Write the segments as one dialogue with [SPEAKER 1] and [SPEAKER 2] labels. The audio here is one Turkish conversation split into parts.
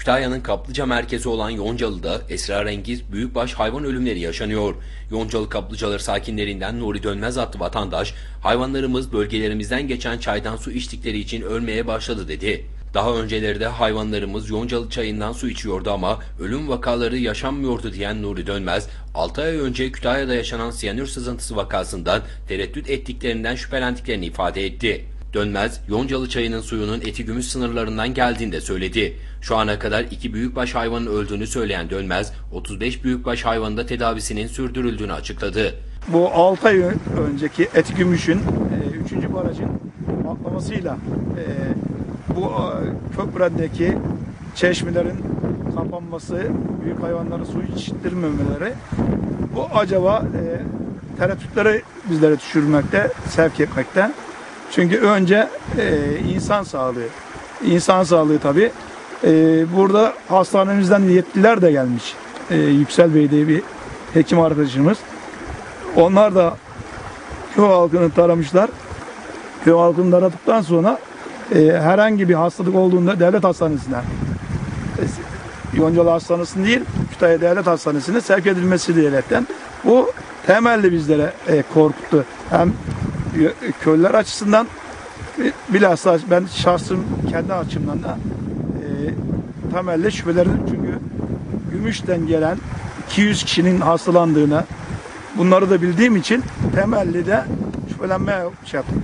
[SPEAKER 1] Kütahya'nın kaplıca merkezi olan Yoncalı'da esrarengiz büyükbaş hayvan ölümleri yaşanıyor. Yoncalı kaplıcaları sakinlerinden Nuri Dönmez adlı vatandaş, hayvanlarımız bölgelerimizden geçen çaydan su içtikleri için ölmeye başladı dedi. Daha önceleri de hayvanlarımız Yoncalı çayından su içiyordu ama ölüm vakaları yaşanmıyordu diyen Nuri Dönmez, 6 ay önce Kütahya'da yaşanan siyanür sızıntısı vakasından tereddüt ettiklerinden şüphelendiklerini ifade etti. Dönmez, Yoncalı çayının suyunun eti gümüş sınırlarından geldiğini de söyledi. Şu ana kadar iki büyükbaş hayvanın öldüğünü söyleyen Dönmez, 35 büyükbaş hayvanın da tedavisinin sürdürüldüğünü açıkladı.
[SPEAKER 2] Bu 6 ay önceki et gümüşün 3. barajın patlamasıyla e, bu e, köprüdeki çeşmelerin kapanması, büyük hayvanların su içtirmemeleri bu acaba e, bizlere düşürmekte, sevk etmekte. Çünkü önce e, insan sağlığı, insan sağlığı tabi. E, burada hastanemizden yetkililer de gelmiş. E, Yüksel Bey diye bir hekim arkadaşımız. Onlar da köy halkını taramışlar. Köy halkını taradıktan sonra e, herhangi bir hastalık olduğunda devlet hastanesine e, Yoncalı Hastanesi değil, Kütahya Devlet Hastanesi'ne sevk edilmesi diyerekten bu temelli bizlere e, korkuttu. Hem köylüler açısından bilhassa ben şahsım kendi açımdan da e, temelli şüphelerim çünkü Gümüş'ten gelen 200 kişinin hastalandığını bunları da bildiğim için temelli de şüphelenmeye şey yaptım.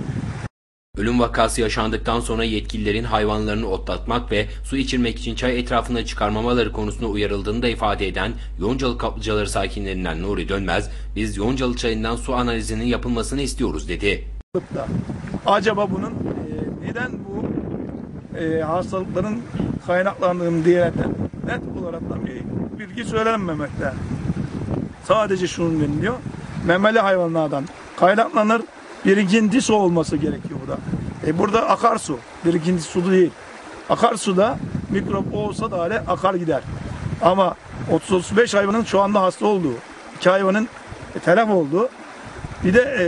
[SPEAKER 1] Ölüm vakası yaşandıktan sonra yetkililerin hayvanlarını otlatmak ve su içirmek için çay etrafına çıkarmamaları konusunda uyarıldığını da ifade eden Yoncalı kaplıcaları sakinlerinden Nuri Dönmez, biz Yoncalı çayından su analizinin yapılmasını istiyoruz dedi.
[SPEAKER 2] Acaba bunun e, neden bu e, hastalıkların kaynaklandığını diyerekten net olarak bir bilgi söylenmemekte. Sadece şunu deniliyor. Memeli hayvanlardan kaynaklanır birikintisi olması gerekiyor burada. E burada akarsu, birikinti su değil. Akarsuda mikrop olsa da hale akar gider. Ama 30-35 hayvanın şu anda hasta olduğu, iki hayvanın e, telef olduğu, bir de e,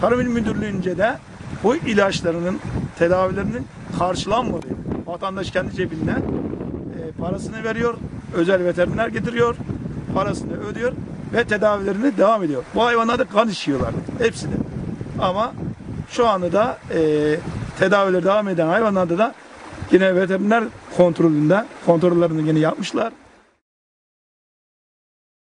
[SPEAKER 2] Tarım İl Müdürlüğü'nce de bu ilaçlarının tedavilerinin karşılanmadığı. Vatandaş kendi cebinden e, parasını veriyor, özel veteriner getiriyor, parasını ödüyor ve tedavilerini devam ediyor. Bu hayvanlar da kan içiyorlar. Hepsi de. Ama şu anda da e, tedavileri devam eden hayvanlarda da yine veteriner kontrolünde kontrollerini yine yapmışlar.